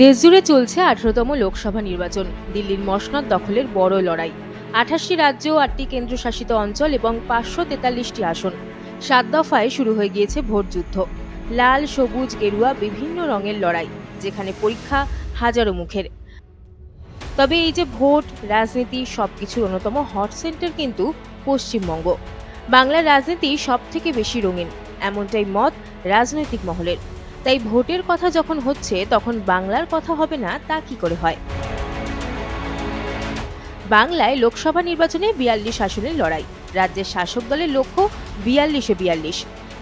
দেশজুড়ে চলছে আঠারোতম লোকসভা নির্বাচন। দিল্লির মসনদ দখলের বড় লড়াই। আঠাশটি রাজ্য আটটি কেন্দ্রশাসিত অঞ্চল এবং পাঁচশো তেতাল্লিশটি আসন। সাত দফায় শুরু হয়ে গিয়েছে ভোট যুদ্ধ। লাল, সবুজ, গেরুয়া বিভিন্ন রঙের লড়াই, যেখানে পরীক্ষা হাজারো মুখের। তবে এই যে ভোট, রাজনীতি সবকিছুর অন্যতম হট সেন্টার কিন্তু পশ্চিমবঙ্গ। বাংলার রাজনীতি সব থেকে বেশি রঙিন। এমনটাই মত রাজনৈতিক মহলের। তাই ভোটের কথা যখন হচ্ছে, তখন বাংলার কথা হবে না, তা কি করে হয়? বাংলায় লোকসভা নির্বাচনে বিয়াল্লিশ আসনের লড়াই। রাজ্যের শাসক দলের লক্ষ্য বিয়াল্লিশে বিয়াল্লিশ।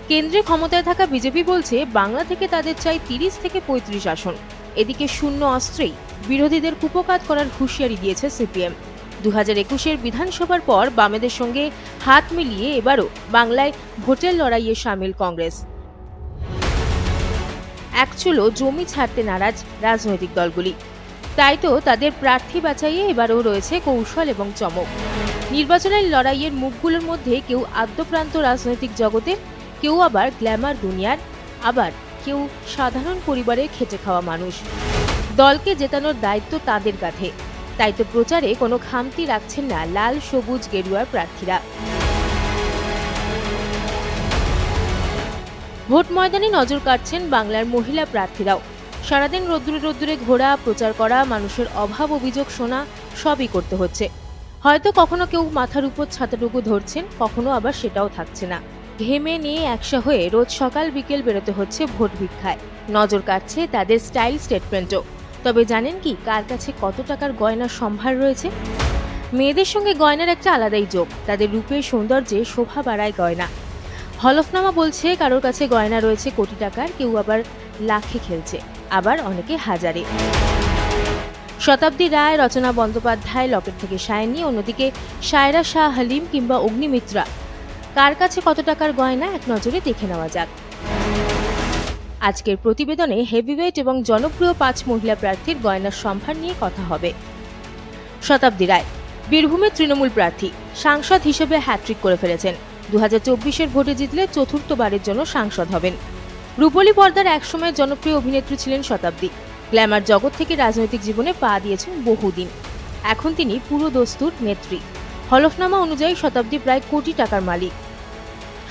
কেন্দ্রে ক্ষমতায় থাকা বিজেপি বলছে, বাংলা থেকে তাদের চাই তিরিশ থেকে পঁয়ত্রিশ আসন। এদিকে শূন্য অস্ত্রেই বিরোধীদের কুপকাত করার হুঁশিয়ারি দিয়েছে সিপিএম। দু হাজার একুশের বিধানসভার পর বামেদের সঙ্গে হাত মিলিয়ে এবারও বাংলায় ভোটের লড়াইয়ে সামিল কংগ্রেস। একচুলো জমি ছাড়তে নারাজ রাজনৈতিক দলগুলি। তাই তো তাদের প্রার্থী বাছাইয়ে এবারও রয়েছে কৌশল এবং চমক। নির্বাচনের লড়াইয়ের মুখগুলোর মধ্যে কেউ আদ্যপ্রান্ত রাজনৈতিক জগতের কেউ আবার গ্ল্যামার দুনিয়ার, আবার কেউ সাধারণ পরিবারের খেটে খাওয়া মানুষ। দলকে জেতানোর দায়িত্ব তাদের কাঁধে। তাই তো প্রচারে কোনো খামতি রাখছেন না লাল সবুজ গেরুয়ার প্রার্থীরা। ভোট ময়দানে নজর কাটছেন বাংলার মহিলা প্রার্থীরাও। সারাদিন রোদ্দুরে রোদ্দুরে ঘোরা, প্রচার করা, মানুষের অভাব অভিযোগ শোনা, সবই করতে হচ্ছে। হয়তো কখনো কেউ মাথার উপর ছাতাটুকু ধরছেন, কখনো আবার সেটাও থাকছে না। ঘেমে নিয়ে একসা হয়ে রোজ সকাল বিকেল বেরোতে হচ্ছে ভোট ভিক্ষায়। নজর কাটছে তাদের স্টাইল স্টেটমেন্টও। তবে জানেন কি, কার কাছে কত টাকার গয়নার সম্ভার রয়েছে? মেয়েদের সঙ্গে গয়নার একটা আলাদাই যোগ। তাদের রূপে সৌন্দর্যে শোভা বাড়ায় গয়না। হলফনামা বলছে কারোর কাছে গয়না রয়েছে কোটি টাকার, কেউ আবার লাখে খেলছে, আবার অনেকে হাজারে। শতাব্দী রায়, রচনা বন্দ্যোপাধ্যায়, লকেট থেকে সায়নী, অন্যদিকে সায়রা শাহ হালিম কিংবা অগ্নিমিত্রা। কার কাছে কত টাকার গয়না, এক নজরে দেখে নেওয়া যাক। আজকের প্রতিবেদনে হেভিওয়েট এবং জনপ্রিয় পাঁচ মহিলা প্রার্থীর গয়নার সম্ভার নিয়ে কথা হবে। শতাব্দী রায়, বীরভূমের তৃণমূল প্রার্থী, সাংসদ হিসেবে হ্যাট্রিক করে ফেলেছেন। দু হাজার ভোটে জিতলে চতুর্থবারের জন্য সাংসদ হবেন। রূপলী পর্দার একসময় জনপ্রিয় অভিনেত্রী ছিলেন শতাব্দী। গ্ল্যামার জগৎ থেকে রাজনৈতিক জীবনে পা দিয়েছেন বহুদিন। এখন তিনি পুরো দস্তুর নেত্রী। হলফনামা অনুযায়ী শতাব্দী প্রায় কোটি টাকার মালিক।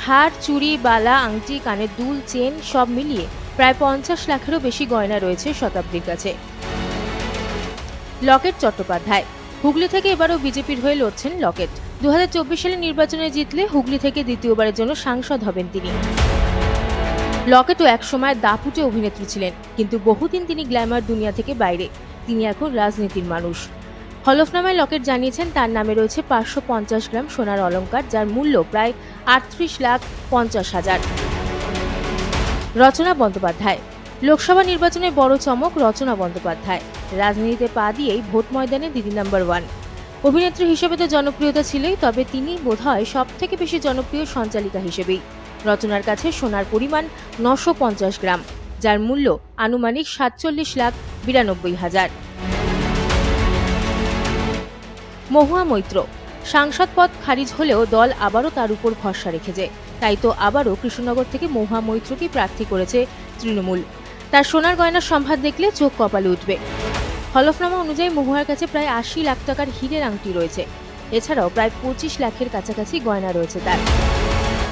হার চুড়ি, বালা, আংটি, কানের দুল, চেন সব মিলিয়ে প্রায় পঞ্চাশ লাখেরও বেশি গয়না রয়েছে শতাব্দীর কাছে। লকেট চট্টোপাধ্যায়। হুগলি থেকে এবারও বিজেপির হয়ে লড়ছেন লকেট। দু সালে নির্বাচনে জিতলে হুগলি থেকে দ্বিতীয়বারের জন্য সাংসদ হবেন তিনি। লকেটও একসময় দাপুটে অভিনেত্রী ছিলেন, কিন্তু বহুদিন তিনি গ্ল্যামার দুনিয়া থেকে বাইরে। তিনি এখন রাজনীতির মানুষ। হলফনামায় লকেট জানিয়েছেন, তার নামে রয়েছে পাঁচশো পঞ্চাশ গ্রাম সোনার অলঙ্কার যার মূল্য প্রায় আটত্রিশ লাখ পঞ্চাশ হাজার। রচনা বন্দ্যোপাধ্যায়। লোকসভা নির্বাচনে বড় চমক রচনা বন্দ্যোপাধ্যায়। রাজনীতিতে পা দিয়েই ভোট ময়দানে দিদি নাম্বার ওয়ান। অভিনেত্রী হিসেবে তো জনপ্রিয়তা ছিলই, তবে তিনি বোধহয় সব থেকে বেশি জনপ্রিয় সঞ্চালিকা হিসেবেই। রচনার কাছে সোনার পরিমাণ নশো পঞ্চাশ গ্রাম, যার মূল্য আনুমানিক সাতচল্লিশ লাখ বিরানব্বই হাজার। মহুয়া মৈত্র। সাংসদ পদ খারিজ হলেও দল আবারও তার উপর ভরসা রেখেছে। তাই তো আবারও কৃষ্ণনগর থেকে মহুয়া মৈত্রকে প্রার্থী করেছে তৃণমূল। তার সোনার গয়নার সম্ভার দেখলে চোখ কপালে উঠবে। হলফনামা অনুযায়ী মহুয়ার কাছে প্রায় আশি লাখ টাকার হীরের আংটি রয়েছে। এছাড়াও প্রায় পঁচিশ লাখের কাছাকাছি গয়না রয়েছে তার।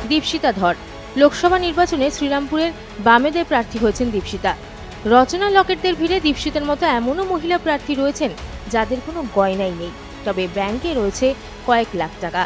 দীপশিতা ধর, লোকসভা নির্বাচনে শ্রীরামপুরের বামেদের প্রার্থী হয়েছেন দীপশিতা। রচনা লকেটদের ভিড়ে দীপশিতার মতো এমনও মহিলা প্রার্থী রয়েছেন যাদের কোনো গয়নাই নেই। তবে ব্যাংকে রয়েছে কয়েক লাখ টাকা।